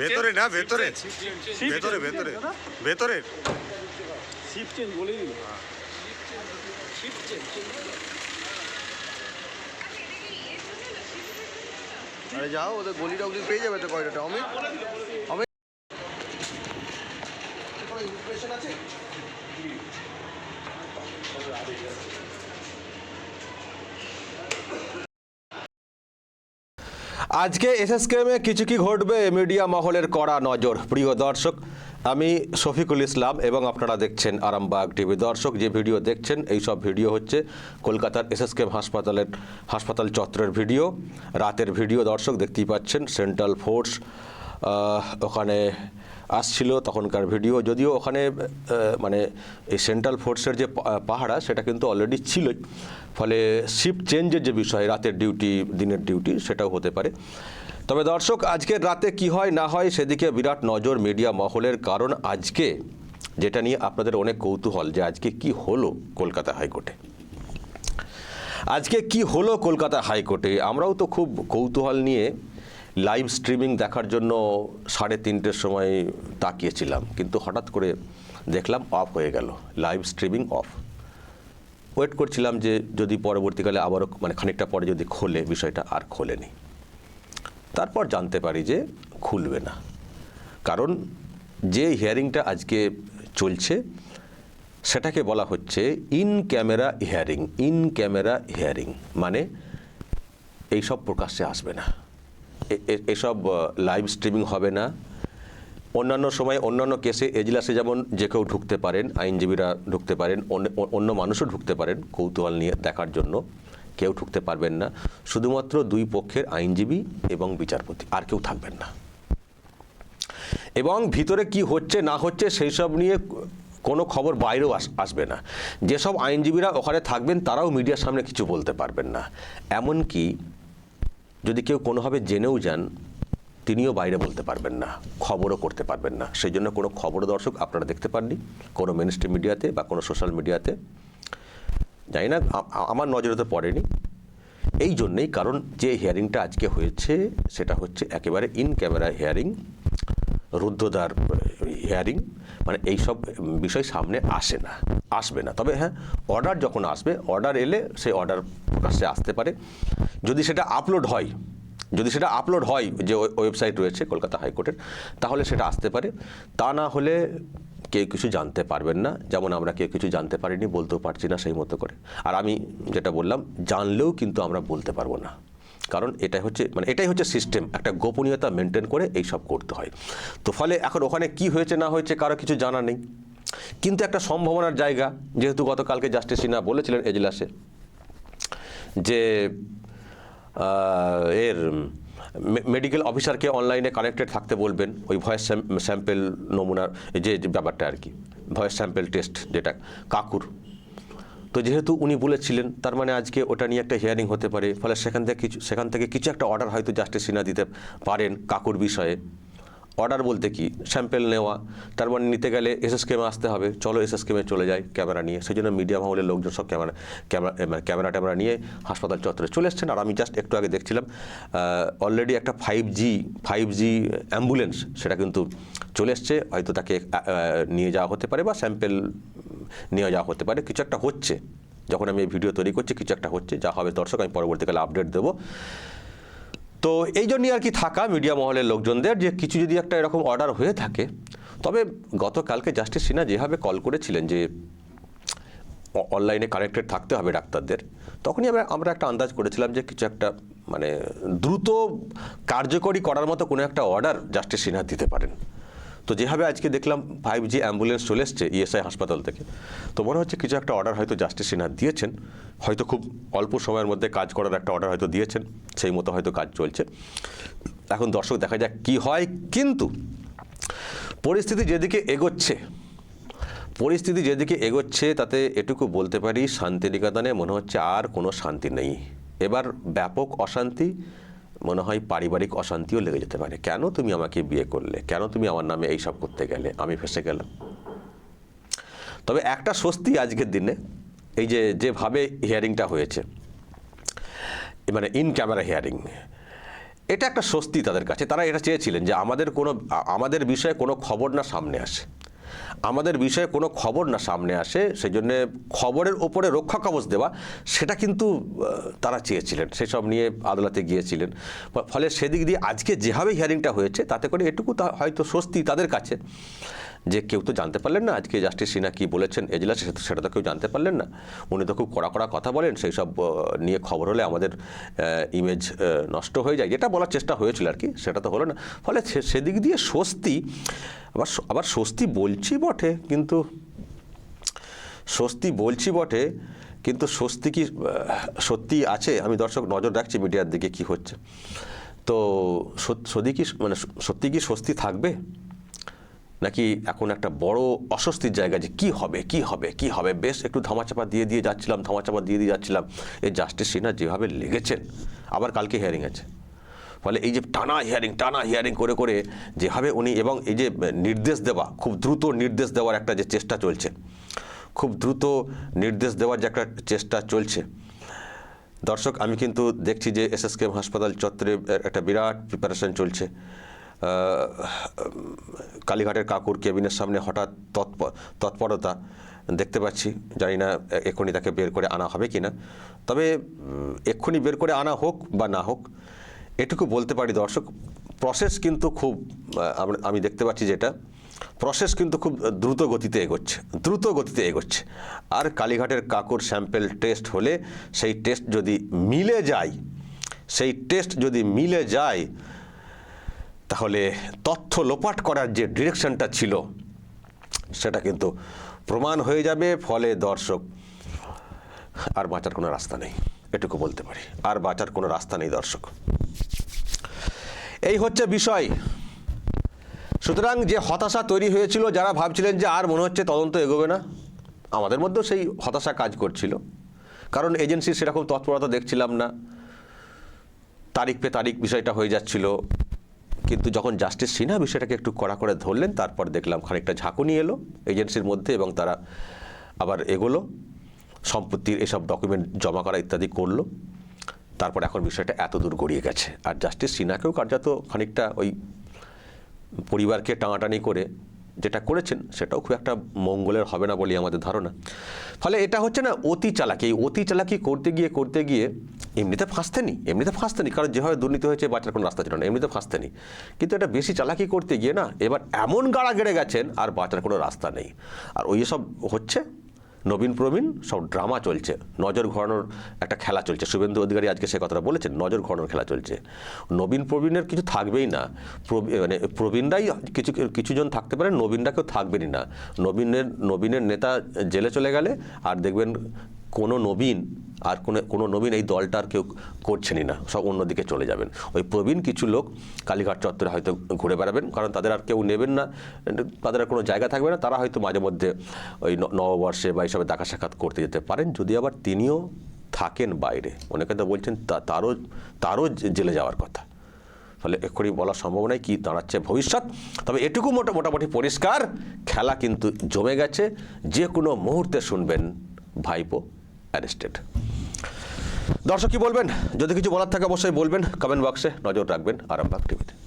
ভেতরে না ভেতরে ভেতরে ভেতরে ভেতরে শিফট চেঞ্জ দিল। আরে যাও ওদের গলিটা অবধি পেয়ে যাবে তো কয়টা অমিত অমিত আজকে এসএসকেমে কিছু কি ঘটবে মিডিয়া মহলের কড়া নজর? প্রিয় দর্শক, আমি শফিকুল ইসলাম এবং আপনারা দেখছেন আরামবাগ টিভি। দর্শক, যে ভিডিও দেখছেন এই সব ভিডিও হচ্ছে কলকাতার এসএসকেম হাসপাতালের, হাসপাতাল চত্রের ভিডিও, রাতের ভিডিও দর্শক দেখতেই পাচ্ছেন, সেন্ট্রাল ফোর্স ওখানে আসছিল তখনকার ভিডিও, যদিও ওখানে মানে এই সেন্ট্রাল ফোর্সের যে পাহারা সেটা কিন্তু অলরেডি ছিলই। ফলে শিফট চেঞ্জের যে বিষয়, রাতের ডিউটি দিনের ডিউটি সেটাও হতে পারে। তবে দর্শক, আজকের রাতে কি হয়, না হয়, সেদিকে বিরাট নজর মিডিয়া মহলের, কারণ আজকে যেটা নিয়ে আপনাদের অনেক কৌতূহল যে আজকে কি হলো কলকাতা হাইকোর্টে। আজকে কি হলো কলকাতা হাইকোর্টে, আমরাও তো খুব কৌতূহল নিয়ে লাইভ স্ট্রিমিং দেখার জন্য সাড়ে তিনটের সময় তাকিয়েছিলাম, কিন্তু হঠাৎ করে দেখলাম অফ হয়ে গেল লাইভ স্ট্রিমিং অফ ওয়েট করছিলাম যে যদি পরবর্তীকালে আবারও মানে খানিকটা পরে যদি খোলে, বিষয়টা আর খোলেনি। তারপর জানতে পারি যে খুলবে না। কারণ যে হিয়ারিংটা আজকে চলছে, সেটাকে বলা হচ্ছে in camera hearing in camera hearing মানে এইসব প্রকাশ্যে আসবে না। এসব লাইভ স্ট্রিমিং হবে না। অন্যান্য সময় অন্যান্য কেসে এজলাসে যেমন যে কেউ ঢুকতে পারেন, আইনজীবীরা ঢুকতে পারেন অন্য- মানুষও ঢুকতে পারেন কৌতূহল নিয়ে দেখার জন্য। কেউ ঢুকতে পারবেন না। শুধুমাত্র দুই পক্ষের আইনজীবী এবং বিচারপতি, আর কেউ থাকবেন না। এবং ভিতরে কি হচ্ছে, না হচ্ছে, সেই সব নিয়ে কোনো খবর বাইরেও আস- আসবে না। যেসব আইনজীবীরা ওখানে থাকবেন, তারাও মিডিয়ার সামনে কিছু বলতে পারবেন না। এমনকি যদি কেউ কোনোভাবে জেনেও যান, তিনিও বাইরে বলতে পারবেন না, খবরও করতে পারবেন না। সেই জন্য কোনো খবর দর্শক আপনারা দেখতে পাননি, কোনো মেন স্ট্রিম মিডিয়াতে বা কোনো সোশ্যাল মিডিয়াতে জানি না আমার নজরে তো পড়েনি। এই জন্যেই কারণ যে হিয়ারিংটা আজকে হয়েছে, সেটা হচ্ছে একেবারে ইন ক্যামেরা হিয়ারিং রুদ্ধদ্বার হিয়ারিং মানে এই সব বিষয় সামনে আসে না, আসবে না। তবে হ্যাঁ অর্ডার যখন আসবে অর্ডার এলে সেই অর্ডার প্রকাশ্যে আসতে পারে। যদি সেটা আপলোড হয়, যদি সেটা আপলোড হয় যে ওয়েবসাইট রয়েছে কলকাতা হাইকোর্টের, তাহলে সেটা আসতে পারে। তা না হলে কেউ কিছু জানতে পারবেন না। যেমন আমরা কেউ কিছু জানতে পারিনি, বলতেও পারছি না সেই মতো করে। আর আমি যেটা বললাম, জানলেও কিন্তু আমরা বলতে পারব না। কারণ এটাই হচ্ছে মানে এটাই হচ্ছে সিস্টেম একটা গোপনীয়তা মেনটেন করে এই সব করতে হয়। তো ফলে এখন ওখানে কি হয়েছে, না হয়েছে, কারও কিছু জানা নেই। কিন্তু একটা সম্ভাবনার জায়গা, যেহেতু গতকালকে জাস্টিস সিনহা বলেছিলেন এজলাসে, যে এর মেডিকেল অফিসারকে অনলাইনে কানেক্টেড থাকতে বলবেন, ওই ভয়েস স্যাম্পেল নমুনার যে ব্যাপারটা আর কি ভয়েস স্যাম্পেল টেস্ট যেটা, কাকুর। তো যেহেতু উনি বলেছিলেন, তার মানে আজকে ওটা নিয়ে একটা হিয়ারিং হতে পারে, ফলে সেখান থেকে কিছু সেখান থেকে কিছু একটা অর্ডার হয়তো জাস্টিস সিনহা দিতে পারেন কাকুর বিষয়ে। অর্ডার বলতে কি? স্যাম্পেল নেওয়া তার মানে নিতে গেলে এসএসকেমে আসতে হবে। চলো এসএসকেমে চলে যাই, ক্যামেরা নিয়ে। সেই জন্য মিডিয়া মহলের লোকজন সব ক্যামেরা ক্যামেরা মানে ক্যামেরা ট্যামেরা নিয়ে হাসপাতাল চত্বরে চলে এসছেন। আর আমি জাস্ট একটু আগে দেখছিলাম অলরেডি একটা five G five G ambulance সেটা কিন্তু চলে এসছে। হয়তো তাকে নিয়ে যাওয়া হতে পারে বা স্যাম্পেল নিয়ে যাওয়া হতে পারে। কিছু একটা হচ্ছে। যখন আমি এই ভিডিও তৈরি করছি, কিছু একটা হচ্ছে। যা হবে দর্শক, আমি পরবর্তীকালে আপডেট দেবো। তো এই জন্যই আর কি থাকা মিডিয়া মহলের লোকজনদের যে কিছু যদি একটা এরকম অর্ডার হয়ে থাকে, তবে গতকালকে জাস্টিস সিনহা যেভাবে কল করেছিলেন যে অনলাইনে কানেক্টেড থাকতে হবে ডাক্তারদের, তখনই আমরা আমরা একটা আন্দাজ করেছিলাম যে কিছু একটা মানে দ্রুত কার্যকরী করার মতো কোনো একটা অর্ডার জাস্টিস সিনহা দিতে পারেন। তো যেভাবে আজকে দেখলাম ফাইভ জি অ্যাম্বুলেন্স চলে এসছে ইএসআই হাসপাতাল থেকে, তো মনে হচ্ছে কিছু একটা অর্ডার হয়তো জাস্টিস সিনহা দিয়েছেন। হয়তো খুব অল্প সময়ের মধ্যে কাজ করার একটা অর্ডার হয়তো দিয়েছেন, সেই মতো হয়তো কাজ চলছে। এখন দর্শক দেখা যাক কি হয়, কিন্তু পরিস্থিতি যেদিকে এগোচ্ছে, পরিস্থিতি যেদিকে এগোচ্ছে তাতে এটুকু বলতে পারি, শান্তিনিকেতনে মনে হচ্ছে আর কোনো শান্তি নেই। এবার ব্যাপক অশান্তি মনে হয় পারিবারিক অশান্তিও লেগে যেতে পারে। কেন তুমি আমাকে বিয়ে করলে? কেন তুমি আমার নামে এইসব করতে গেলে? আমি ফেসে গেলাম। তবে একটা স্বস্তি আজকের দিনে, এই যে যেভাবে হিয়ারিংটা হয়েছে মানে ইন ক্যামেরা হিয়ারিং এটা একটা স্বস্তি তাদের কাছে। তারা এটা চেয়েছিলেন যে আমাদের কোনো, আমাদের বিষয়ে কোনো খবর না সামনে আসে। আমাদের বিষয়ে কোনো খবর না সামনে আসে সেই জন্যে খবরের ওপরে রক্ষা কবচ দেওয়া, সেটা কিন্তু তারা চেয়েছিলেন, সেসব নিয়ে আদালতে গিয়েছিলেন। ফলে সেদিক দিয়ে আজকে যেভাবে হিয়ারিংটা হয়েছে, তাতে করে এটুকু হয়তো স্বস্তি তাদের কাছে। যে কেউ তো জানতে পারলেন না, আজকে জাস্টিস সিনহা কী বলেছেন এজলাসে সেটা- তো কেউ জানতে পারলেন না। উনি তো খুব কড়া কড়া কথা বলেন, সেই সব নিয়ে খবর হলে আমাদের ইমেজ নষ্ট হয়ে যায়। যেটা বলার চেষ্টা হয়েছিল আর কি, সেটা তো হলো না। ফলে সেদিক দিয়ে স্বস্তি, আবার আবার স্বস্তি বলছি বটে, কিন্তু, স্বস্তি বলছি বটে, কিন্তু স্বস্তি কি সত্যি আছে? আমি দর্শক নজর রাখছি মিডিয়ার দিকে কি হচ্ছে। তো সত- সত্যি কি মানে সত্যি কি স্বস্তি থাকবে? নাকি এখন একটা বড় অস্বস্তির জায়গা যে কি হবে কি হবে কি হবে? বেশ একটু ধামাচাপা দিয়ে দিয়ে যাচ্ছিলাম, ধামাচাপা দিয়ে দিয়ে যাচ্ছিলাম। এই জাস্টিস সিনহা যেভাবে লেগেছেন, আবার কালকে হিয়ারিং আছে। ফলে এই যে টানা হিয়ারিং টানা হিয়ারিং করে করে যেভাবে উনি এবং এই যে নির্দেশ দেওয়া, খুব দ্রুত নির্দেশ দেওয়ার একটা যে চেষ্টা চলছে, খুব দ্রুত নির্দেশ দেওয়ার যে একটা চেষ্টা চলছে। দর্শক, আমি কিন্তু দেখছি যে এসএসকেএম হাসপাতাল চত্বরে একটা বিরাট প্রিপারেশন চলছে। কালীঘাটের কাকুর কেবিনের সামনে হঠাৎ তৎপ- তৎপরতা দেখতে পাচ্ছি। জানি না এক্ষুনি তাকে বের করে আনা হবে কি না তবে এক্ষুনি বের করে আনা হোক বা না হোক, এটুকু বলতে পারি দর্শক প্রসেস কিন্তু খুব আমি দেখতে পাচ্ছি যেটা প্রসেস কিন্তু খুব দ্রুত গতিতে এগোচ্ছে, দ্রুত গতিতে এগোচ্ছে। আর কালীঘাটের কাকুর স্যাম্পেল টেস্ট হলে সেই টেস্ট যদি মিলে যায়, সেই টেস্ট যদি মিলে যায় তাহলে তথ্য লোপাট করার যে ডিরেকশনটা ছিল, সেটা কিন্তু প্রমাণ হয়ে যাবে, ফলে দর্শক আর বাঁচার কোনো রাস্তা নেই। এটুকু বলতে পারি, আর বাঁচার কোনো রাস্তা নেই দর্শক। এই হচ্ছে বিষয়। সুতরাং যে হতাশা তৈরি হয়েছিল, যারা ভাবছিলেন যে আর মনে হচ্ছে তদন্ত এগোবে না, আমাদের মধ্যেও সেই হতাশা কাজ করছিল। কারণ এজেন্সির সেরকম তৎপরতা দেখছিলাম না। তারিখ পে তারিখ বিষয়টা হয়ে যাচ্ছিল। কিন্তু যখন জাস্টিস সিনহা বিষয়টাকে একটু কড়া করে ধরলেন, তারপর দেখলাম খানিকটা ঝাঁকুনি এলো এজেন্সির মধ্যে এবং তারা আবার এগোলো, সম্পত্তির এসব ডকুমেন্ট জমা করা ইত্যাদি করল। তারপর এখন বিষয়টা এত দূর গড়িয়ে গেছে। আর জাস্টিস সিনহাকেও কার্যত খানিকটা ওই পরিবারকে টানাটানি করে যেটা করেছেন, সেটাও খুব একটা মঙ্গলের হবে না বলে আমাদের ধারণা। ফলে এটা হচ্ছে না অতি চালাকি। অতি চালাকি করতে গিয়ে করতে গিয়ে এমনিতে ফাঁসতেনি এমনিতে ফাঁসতেনি, কারণ যেভাবে দুর্নীতি হয়েছে বাঁচার কোনো রাস্তা ছিল না, এমনিতে ফাঁসতেনি। কিন্তু এটা বেশি চালাকি করতে গিয়ে না, এবার এমন গাড়া গেড়ে গেছেন, আর বাঁচার কোনো রাস্তা নেই। আর ওই সব হচ্ছে, নবীন প্রবীণ, সব ড্রামা চলছে, নজর ঘোরানোর একটা খেলা চলছে। শুভেন্দু অধিকারী আজকে সে কথাটা বলেছেন, নজর ঘোরানোর খেলা চলছে। নবীন প্রবীণের কিছু থাকবেই না মানে প্রবীণরাই কিছু, কিছুজন থাকতে পারে, নবীনরা কেউ থাকবেনই না। নবীনের নবীনের নেতা জেলে চলে গেলে, আর দেখবেন কোনো নবীন আর কোনো কোনো নবীন এই দলটা আর কেউ করছেনই না। সব অন্যদিকে চলে যাবেন। ওই প্রবীণ কিছু লোক কালীঘাট চত্বরে হয়তো ঘুরে বেড়াবেন, কারণ তাদের আর কেউ নেবেন না। তাদের আর কোনো জায়গা থাকবে না। তারা হয়তো মাঝে মধ্যে ওই নববর্ষে বা এইসবে দেখা সাক্ষাৎ করতে যেতে পারেন। যদি আবার তিনিও থাকেন বাইরে, অনেকে তো বলছেন তারও তারও জেলে যাওয়ার কথা। ফলে এক্ষুনি বলা সম্ভব নয়, কি দাঁড়াচ্ছে ভবিষ্যৎ। তবে এটুকু মোটা, মোটামুটি পরিষ্কার, খেলা কিন্তু জমে গেছে। যে কোনো মুহূর্তে শুনবেন ভাইপো। অ্যারেস্টেড দর্শক কি বলবেন? যদি কিছু বলার থাকে অবশ্যই বলবেন। কমেন্ট বক্সে নজর রাখবেন আরামবাগ টিভিতে।